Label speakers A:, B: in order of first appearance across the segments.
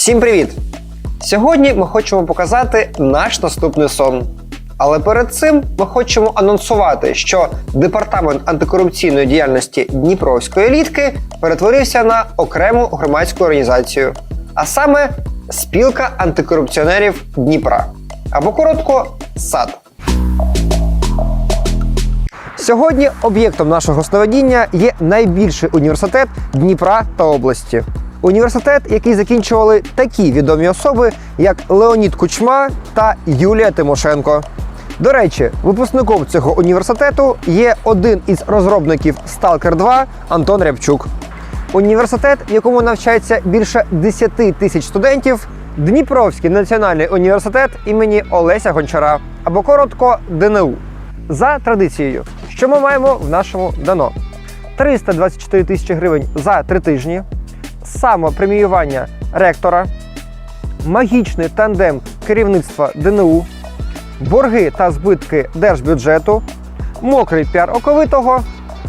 A: Всім привіт! Сьогодні ми хочемо показати наш наступний сон. Але перед цим ми хочемо анонсувати, що департамент антикорупційної діяльності Дніпровської літки перетворився на окрему громадську організацію, а саме Спілка антикорупціонерів Дніпра або коротко САД. Сьогодні об'єктом нашого сновидіння є найбільший університет Дніпра та області. Університет, який закінчували такі відомі особи, як Леонід Кучма та Юлія Тимошенко. До речі, випускником цього університету є один із розробників Stalker 2 Антон Рябчук. Університет, в якому навчається більше 10 тисяч студентів, Дніпровський національний університет імені Олеся Гончара або коротко ДНУ. За традицією, що ми маємо в нашому дано: 324 тисячі гривень за три тижні, самопреміювання ректора, магічний тандем керівництва ДНУ, борги та збитки держбюджету, мокрий піар оковитого,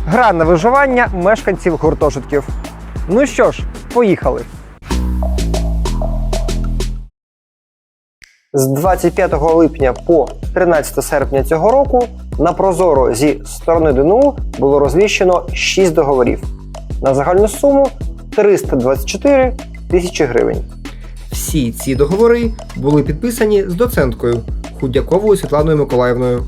A: гра на виживання мешканців гуртожитків. Ну що ж, поїхали. З 25 липня по 13 серпня цього року на Прозоро зі сторони ДНУ було розміщено 6 договорів на загальну суму 324 тисячі гривень.
B: Всі ці договори були підписані з доценткою Худяковою Світланою Миколаївною.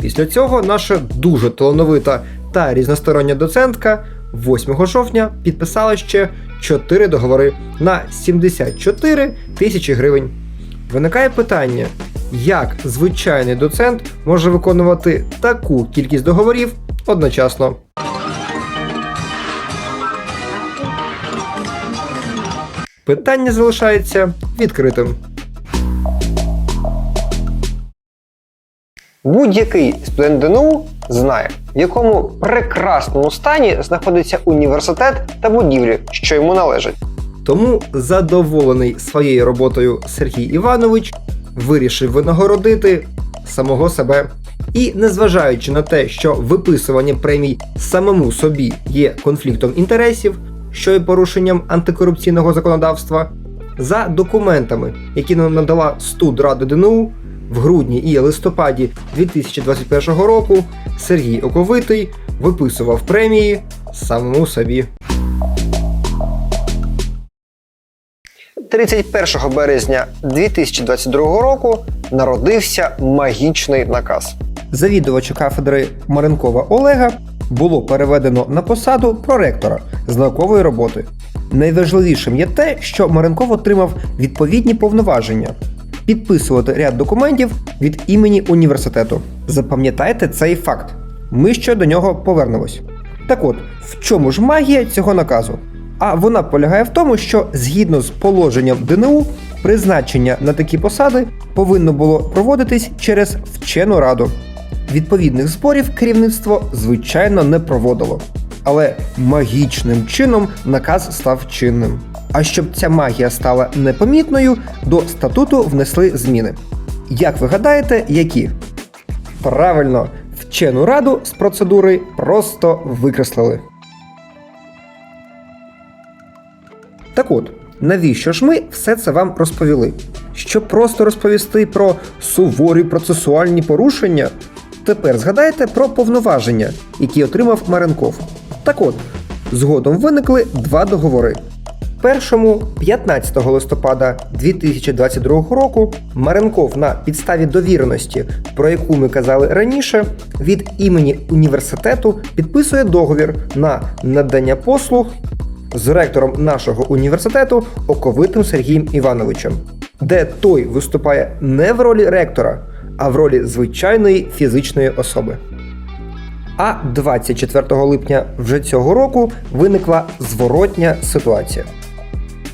B: Після цього наша дуже талановита та різностороння доцентка 8 жовтня підписала ще 4 договори на 74 тисячі гривень. Виникає питання, як звичайний доцент може виконувати таку кількість договорів одночасно. Питання залишається відкритим.
A: Будь-який студент ДНУ знає, в якому прекрасному стані знаходиться університет та будівлі, що йому належать.
B: Тому задоволений своєю роботою Сергій Іванович вирішив винагородити самого себе. І незважаючи на те, що виписування премій самому собі є конфліктом інтересів, що є порушенням антикорупційного законодавства, за документами, які нам надала студрада ДНУ в грудні і листопаді 2021 року, Сергій Оковитий виписував премії самому собі.
A: 31 березня 2022 року народився магічний наказ.
B: Завідувача кафедри Маренкова Олега було переведено на посаду проректора з наукової роботи. Найважливішим є те, що Маренков отримав відповідні повноваження підписувати ряд документів від імені університету. Запам'ятайте цей факт. Ми ще до нього повернемось. Так от, в чому ж магія цього наказу? А вона полягає в тому, що згідно з положенням ДНУ, призначення на такі посади повинно було проводитись через вчену раду. Відповідних зборів керівництво звичайно не проводило. Але магічним чином наказ став чинним. А щоб ця магія стала непомітною, до статуту внесли зміни. Як ви гадаєте, які? Правильно, вчену раду з процедури просто викреслили. Так от, навіщо ж ми все це вам розповіли? Щоб просто розповісти про суворі процесуальні порушення? Тепер згадайте про повноваження, які отримав Маренков. Так от, згодом виникли два договори. Першому 15 листопада 2022 року Маренков на підставі довіреності, про яку ми казали раніше, від імені університету підписує договір на надання послуг з ректором нашого університету Оковитим Сергієм Івановичем, де той виступає не в ролі ректора, а в ролі звичайної фізичної особи. А 24 липня вже цього року виникла зворотня ситуація.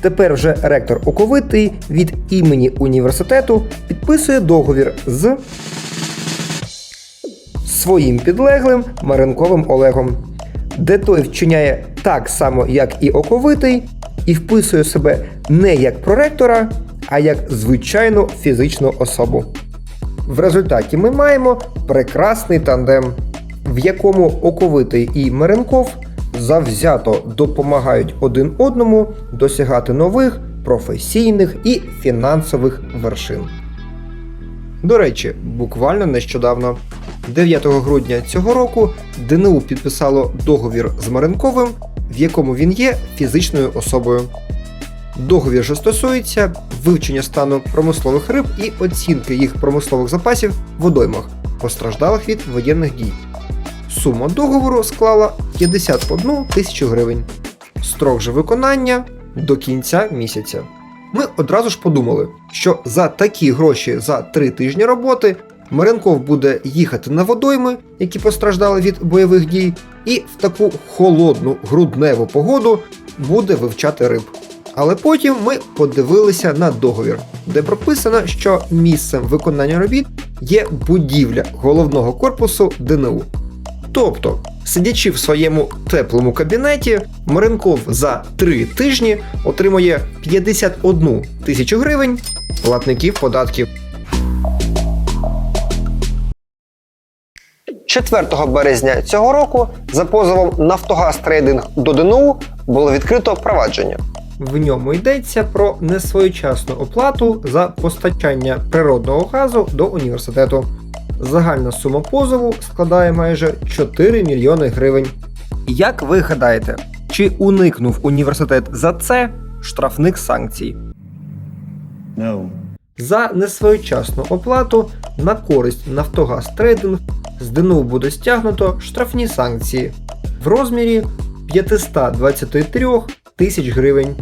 B: Тепер вже ректор Оковитий від імені університету підписує договір з своїм підлеглим Маренковим Олегом, де той вчиняє так само, як і Оковитий, і вписує себе не як проректора, а як звичайну фізичну особу. В результаті ми маємо прекрасний тандем, в якому Оковитий і Меренков завзято допомагають один одному досягати нових професійних і фінансових вершин. До речі, буквально нещодавно, 9 грудня цього року, ДНУ підписало договір з Маренковим, в якому він є фізичною особою. Договір же стосується вивчення стану промислових риб і оцінки їх промислових запасів в водоймах, постраждалих від воєнних дій. Сума договору склала 51 тисячу гривень. Строк же виконання до кінця місяця. Ми одразу ж подумали, що за такі гроші за три тижні роботи Маренков буде їхати на водойми, які постраждали від бойових дій, і в таку холодну грудневу погоду буде вивчати риб. Але потім ми подивилися на договір, де прописано, що місцем виконання робіт є будівля головного корпусу ДНУ. Тобто, сидячи в своєму теплому кабінеті, Маренков за три тижні отримує 51 тисячу гривень платників податків.
A: 4 березня цього року за позовом Нафтогаз Трейдинг до ДНУ було відкрито провадження.
B: В ньому йдеться про несвоєчасну оплату за постачання природного газу до університету. Загальна сума позову складає майже 4 мільйони гривень. Як ви гадаєте, чи уникнув університет за це штрафних санкцій?
C: No.
B: За несвоєчасну оплату на користь Нафтогаз Трейдинг з ДНУ буде стягнуто штрафні санкції в розмірі 523 тисяч гривень.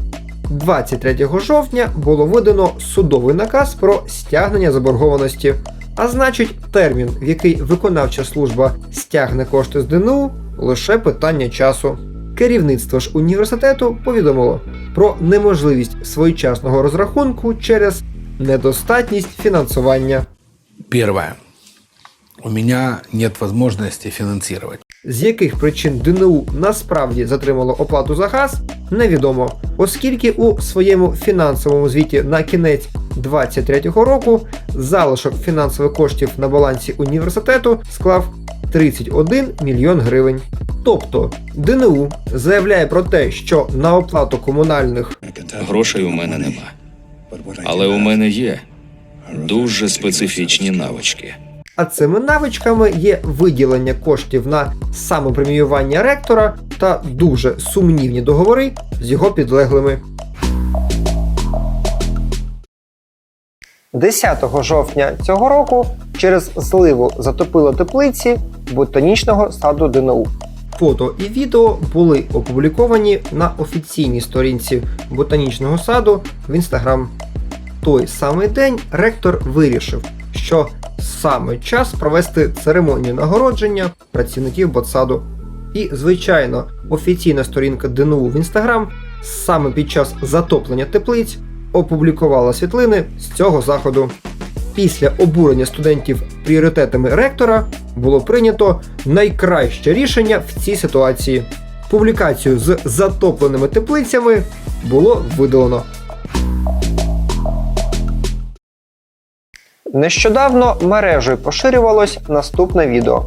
B: 23 жовтня було видано судовий наказ про стягнення заборгованості, а значить, термін, в який виконавча служба стягне кошти з ДНУ, лише питання часу. Керівництво ж університету повідомило про неможливість своєчасного розрахунку через недостатність фінансування.
D: Первое. У меня нет возможности финансировать.
B: З яких причин ДНУ насправді затримало оплату за газ, невідомо, оскільки у своєму фінансовому звіті на кінець 2023 року залишок фінансових коштів на балансі університету склав 31 мільйон гривень. Тобто ДНУ заявляє про те, що на оплату комунальних
E: Грошей у мене нема. Але у мене є дуже специфічні навички.
B: А цими навичками є виділення коштів на самопреміювання ректора та дуже сумнівні договори з його підлеглими.
A: 10 жовтня цього року через зливу затопило теплиці ботанічного саду ДНУ.
B: Фото і відео були опубліковані на офіційній сторінці ботанічного саду в інстаграм. Той самий день ректор вирішив, що саме час провести церемонію нагородження працівників ботсаду. І, звичайно, офіційна сторінка ДНУ в інстаграм саме під час затоплення теплиць опублікувала світлини з цього заходу. Після обурення студентів пріоритетами ректора було прийнято найкраще рішення в цій ситуації. Публікацію з затопленими теплицями було видалено.
A: Нещодавно мережею поширювалось наступне відео.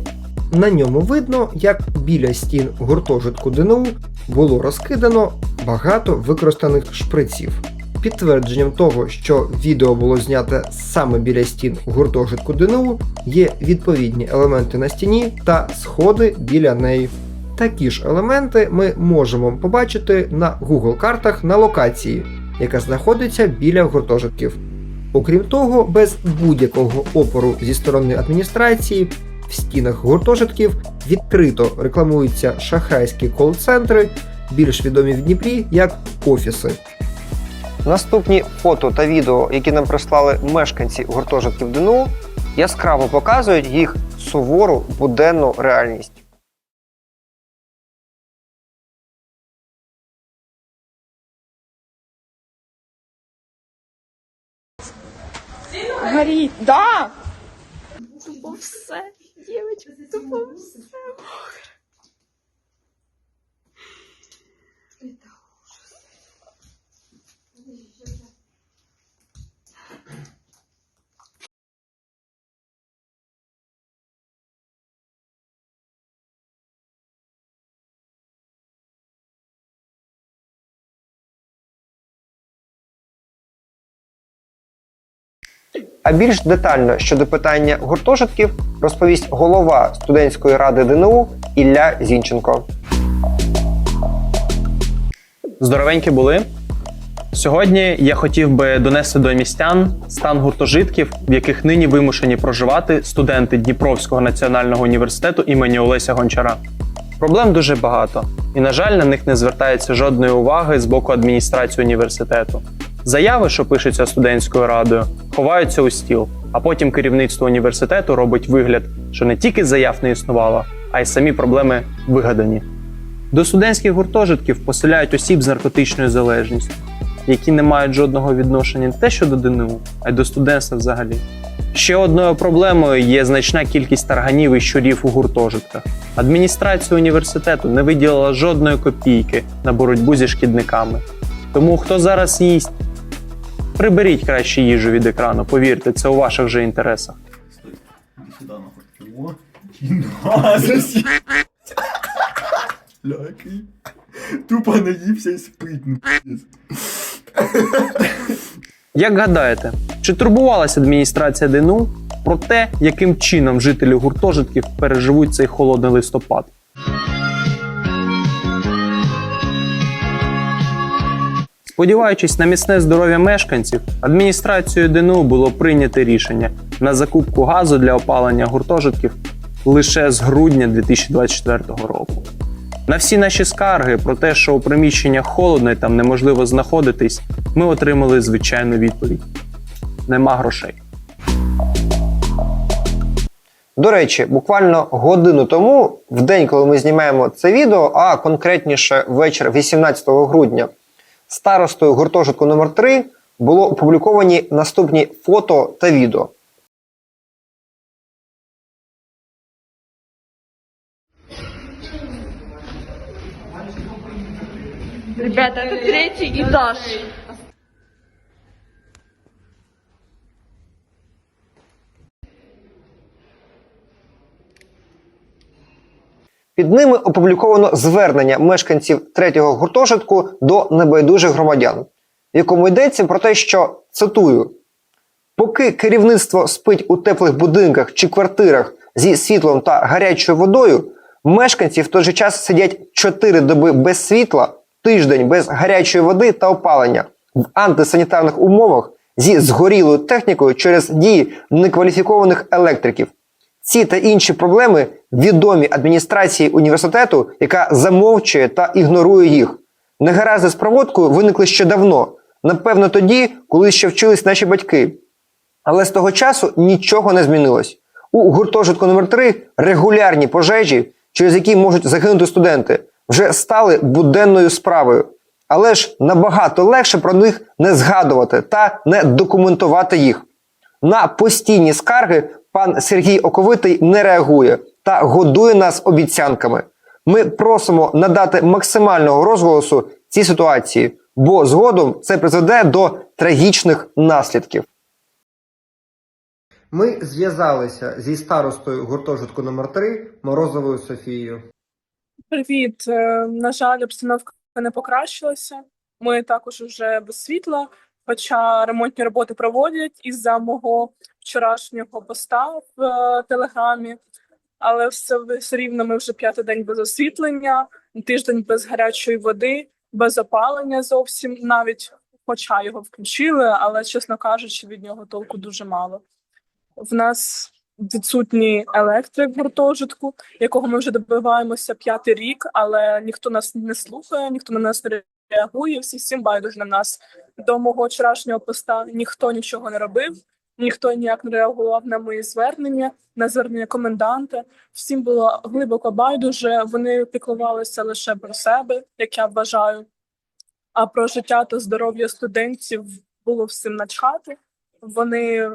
B: На ньому видно, як біля стін гуртожитку ДНУ було розкидано багато використаних шприців. Підтвердженням того, що відео було знято саме біля стін гуртожитку ДНУ, є відповідні елементи на стіні та сходи біля неї. Такі ж елементи ми можемо побачити на Google картах на локації, яка знаходиться біля гуртожитків. Окрім того, без будь-якого опору зі сторони адміністрації в стінах гуртожитків відкрито рекламуються шахрайські кол-центри, більш відомі в Дніпрі як офіси.
A: Наступні фото та відео, які нам прислали мешканці гуртожитків ДНУ, яскраво показують їх сувору буденну реальність.
F: Горит, да! Тупо все, девочка, тупо все.
A: А більш детально щодо питання гуртожитків розповість голова студентської ради ДНУ Ілля Зінченко.
G: Здоровенькі були. Сьогодні я хотів би донести до містян стан гуртожитків, в яких нині вимушені проживати студенти Дніпровського національного університету імені Олеся Гончара. Проблем дуже багато, і, на жаль, на них не звертається жодної уваги з боку адміністрації університету. Заяви, що пишуться студентською радою, ховаються у стіл, а потім керівництво університету робить вигляд, що не тільки заяв не існувало, а й самі проблеми вигадані. До студентських гуртожитків поселяють осіб з наркотичною залежністю, які не мають жодного відношення не те що до ДНУ, а й до студентства взагалі. Ще одною проблемою є значна кількість тарганів і щурів у гуртожитках. Адміністрація університету не виділила жодної копійки на боротьбу зі шкідниками. Тому хто зараз їсть, приберіть краще їжу від екрану, повірте, це у ваших же інтересах.
C: Сюда нахуй. Лякий. Тупо наївся і спить, ну.
G: Як гадаєте, чи турбувалася адміністрація ДНУ про те, яким чином жителі гуртожитків переживуть цей холодний листопад? Сподіваючись на міцне здоров'я мешканців, адміністрацією ДНУ було прийнято рішення на закупку газу для опалення гуртожитків лише з грудня 2024 року. На всі наші скарги про те, що у приміщеннях холодно і там неможливо знаходитись, ми отримали звичайну відповідь: нема грошей.
A: До речі, буквально годину тому, в день, коли ми знімаємо це відео, а конкретніше вечір 18 грудня, старостою гуртожитку номер 3 було опубліковані наступні фото та відео.
F: Ребята, это третий этаж.
A: Під ними опубліковано звернення мешканців третього гуртожитку до небайдужих громадян, в якому йдеться про те, що цитую: поки керівництво спить у теплих будинках чи квартирах зі світлом та гарячою водою, мешканці в той же час сидять 4 доби без світла, тиждень без гарячої води та опалення в антисанітарних умовах зі згорілою технікою через дії некваліфікованих електриків. Ці та інші проблеми відомі адміністрації університету, яка замовчує та ігнорує їх. Негаразди з проводкою виникли ще давно, напевно, тоді, коли ще вчились наші батьки. Але з того часу нічого не змінилось. У гуртожитку номер 3 регулярні пожежі, через які можуть загинути студенти, вже стали буденною справою. Але ж набагато легше про них не згадувати та не документувати їх. На постійні скарги пан Сергій Оковитий не реагує та годує нас обіцянками. Ми просимо надати максимального розголосу цій ситуації, бо згодом це призведе до трагічних наслідків. Ми зв'язалися зі старостою гуртожитку номер 3 Морозовою Софією.
H: Привіт. Е, На жаль, обстановка не покращилася. Ми також вже без світла, хоча ремонтні роботи проводять із-за мого вчорашнього поста в е, телеграмі. Але все, все рівно ми вже п'ятий день без освітлення, тиждень без гарячої води, без опалення зовсім навіть, хоча його включили, але, чесно кажучи, від нього толку дуже мало. В нас відсутній електрик в гуртожитку, якого ми вже добиваємося п'ятий рік, але ніхто нас не слухає, ніхто на нас не реагує, всі всім байдуже на нас. До мого вчорашнього поста ніхто нічого не робив, ніхто ніяк не реагував на мої звернення, на звернення коменданта. Всім було глибоко байдуже. Вони піклувалися лише про себе, як я вважаю. А про життя та здоров'я студентів було всім начхати. Вони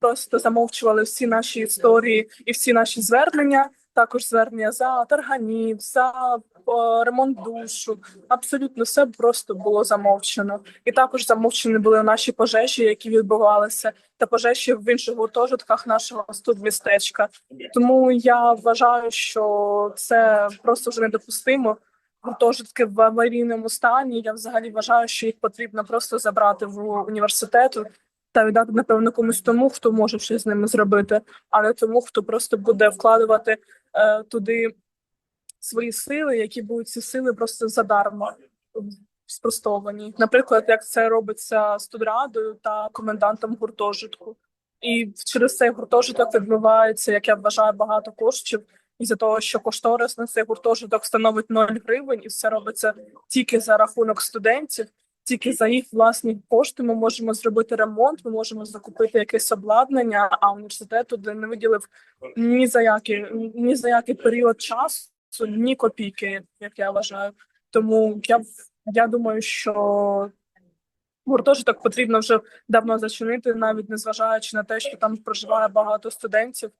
H: просто замовчували всі наші історії і всі наші звернення. Також звернення за тарганів, за е, ремонт душу. Абсолютно все просто було замовчено. І також замовчені були наші пожежі, які відбувалися, та пожежі в інших гуртожитках нашого студмістечка. Тому я вважаю, що це просто вже недопустимо. Гуртожитки в аварійному стані. Я взагалі вважаю, що їх потрібно просто забрати в університету та віддати, напевно, комусь тому, хто може щось з ними зробити, а не тому, хто просто буде вкладувати е, туди свої сили, які будуть ці сили просто задарма спростовані. Наприклад, як це робиться студрадою та комендантом гуртожитку. І через цей гуртожиток відбувається, як я вважаю, багато коштів. Із-за того, що кошторис на цей гуртожиток становить 0 гривень, і все робиться тільки за рахунок студентів, тільки за їх власні кошти ми можемо зробити ремонт, ми можемо закупити якесь обладнання, а університет туди не виділив ні за який, ні за який період часу, ні копійки, як я вважаю. Тому я, я думаю, що гуртожиток потрібно вже давно зачинити, навіть незважаючи на те, що там проживає багато студентів.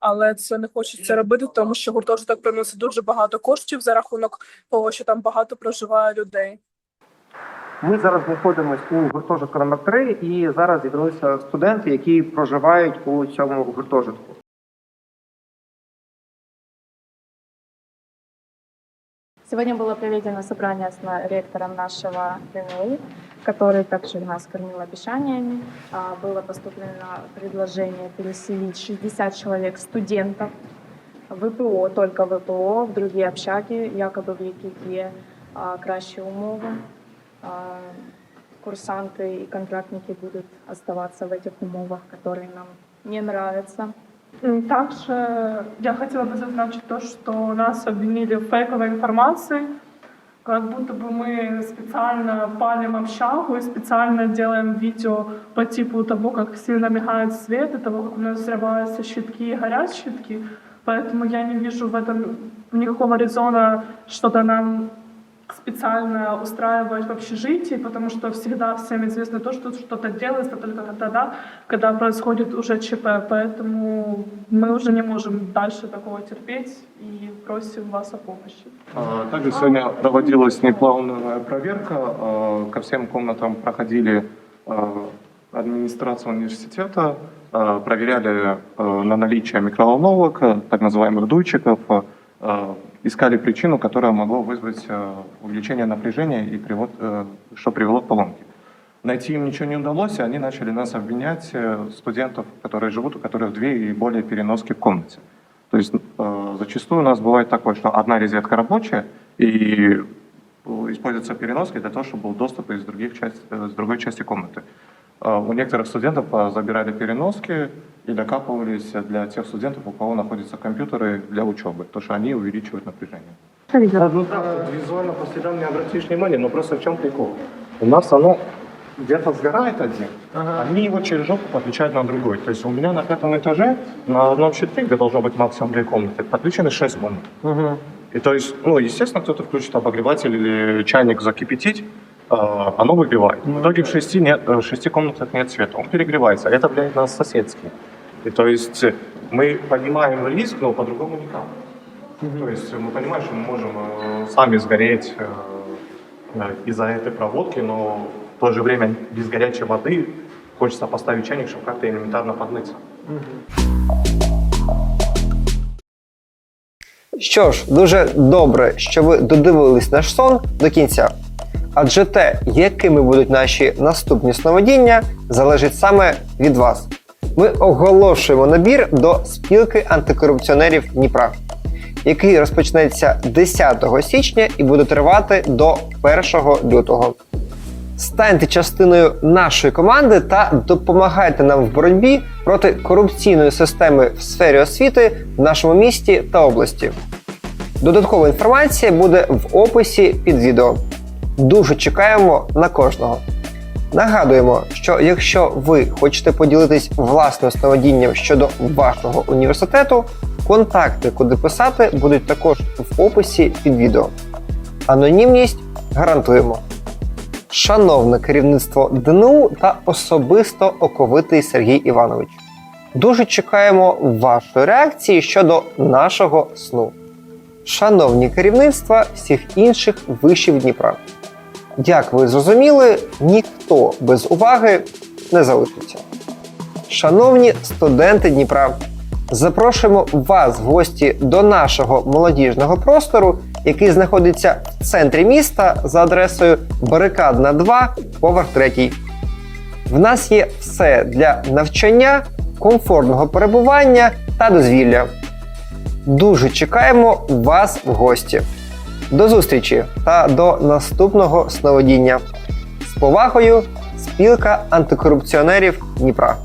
H: Але це не хочеться робити, тому що гуртожиток приносить дуже багато коштів за рахунок того, що там багато проживає людей.
B: Ми зараз знаходимося у гуртожитку номер 3 і зараз зібралися студенти, які проживають у цьому гуртожитку.
I: Сегодня было проведено собрание с на- ректором нашего ДНУ, который также нас кормил обещаниями. А, Было поступлено предложение переселить 60 человек студентов в ВПО, только в ВПО, в другие общаги, якобы в які є а, кращі умови. А, Курсанты и контрактники будут оставаться в этих умовах, которые нам не нравятся.
H: М, Также я хотела бы зазначить то, что нас обвинили в фейковой информации, как будто бы мы специально палим общагу и специально делаем видео по типу того, как сильно мигает свет, и того, как у нас взрываются щитки и горят щитки. Поэтому я не вижу в этом никакого резона что-то нам специально устраивать в общежитии, потому что всегда всем известно то, что что-то делается только тогда, когда происходит уже ЧП. Поэтому мы уже не можем дальше такого терпеть и просим вас о помощи.
J: А, Также сегодня проводилась неплановая проверка. А, Ко всем комнатам проходили а, администрация университета, проверяли на наличие микроволновок, так называемых дуйчиков, искали причину, которая могла вызвать а, увеличение напряжения и привод, э, что привело к поломке. Найти им ничего не удалось, и они начали нас обвинять, э, студентов, которые живут, у которых две и более переноски в комнате. То есть э, зачастую у нас бывает такое, что одна розетка рабочая, и э, используются переноски для того, чтобы был доступ из, других часть, э, с другой части комнаты. Э, У некоторых студентов э, забирали переноски и докапывались для тех студентов, у кого находятся компьютеры для учебы, потому что они увеличивают напряжение. Ну да, визуально по следам не обратишь внимания, но просто в чем прикол? У нас оно где-то сгорает один, они его через жопу подключают на другой. То есть у меня на пятом этаже на одном щите, где должно быть максимум две комнаты, подключены шесть комнат. И то есть, ну, естественно, кто-то включит обогреватель или чайник закипятить, а, оно выбивает. В итоге в шести, нет, э, в шести комнатах нет света, он перегревается. Это влияет на соседские. И то есть э, мы понимаем риск, но по-другому никак. То есть мы понимаем, что мы можем э, сами сгореть э, э, из-за этой проводки, но в то же время без горячей воды хочется поставить чайник, чтобы как-то элементарно подмыться.
A: Що ж, дуже добре, що ви додивились наш сон до кінця. Адже те, якими будуть наші наступні сновидіння, залежить саме від вас. Ми оголошуємо набір до спілки антикорупціонерів Дніпра, який розпочнеться 10 січня і буде тривати до 1 лютого. Станьте частиною нашої команди та допомагайте нам в боротьбі проти корупційної системи в сфері освіти в нашому місті та області. Додаткова інформація буде в описі під відео. Дуже чекаємо на кожного. Нагадуємо, що якщо ви хочете поділитись власним сновидінням щодо вашого університету, контакти, куди писати, будуть також в описі під відео. Анонімність гарантуємо. Шановне керівництво ДНУ та особисто оковитий Сергій Іванович. Дуже чекаємо вашої реакції щодо нашого сну. Шановні керівництва всіх інших вишів Дніпра. Як ви зрозуміли, ніхто без уваги не залишиться. Шановні студенти Дніпра, запрошуємо вас в гості до нашого молодіжного простору, який знаходиться в центрі міста за адресою Барикадна 2, поверх 3. В нас є все для навчання, комфортного перебування та дозвілля. Дуже чекаємо вас в гості. До зустрічі та до наступного сновидіння. З повагою, спілка антикорупціонерів Дніпра.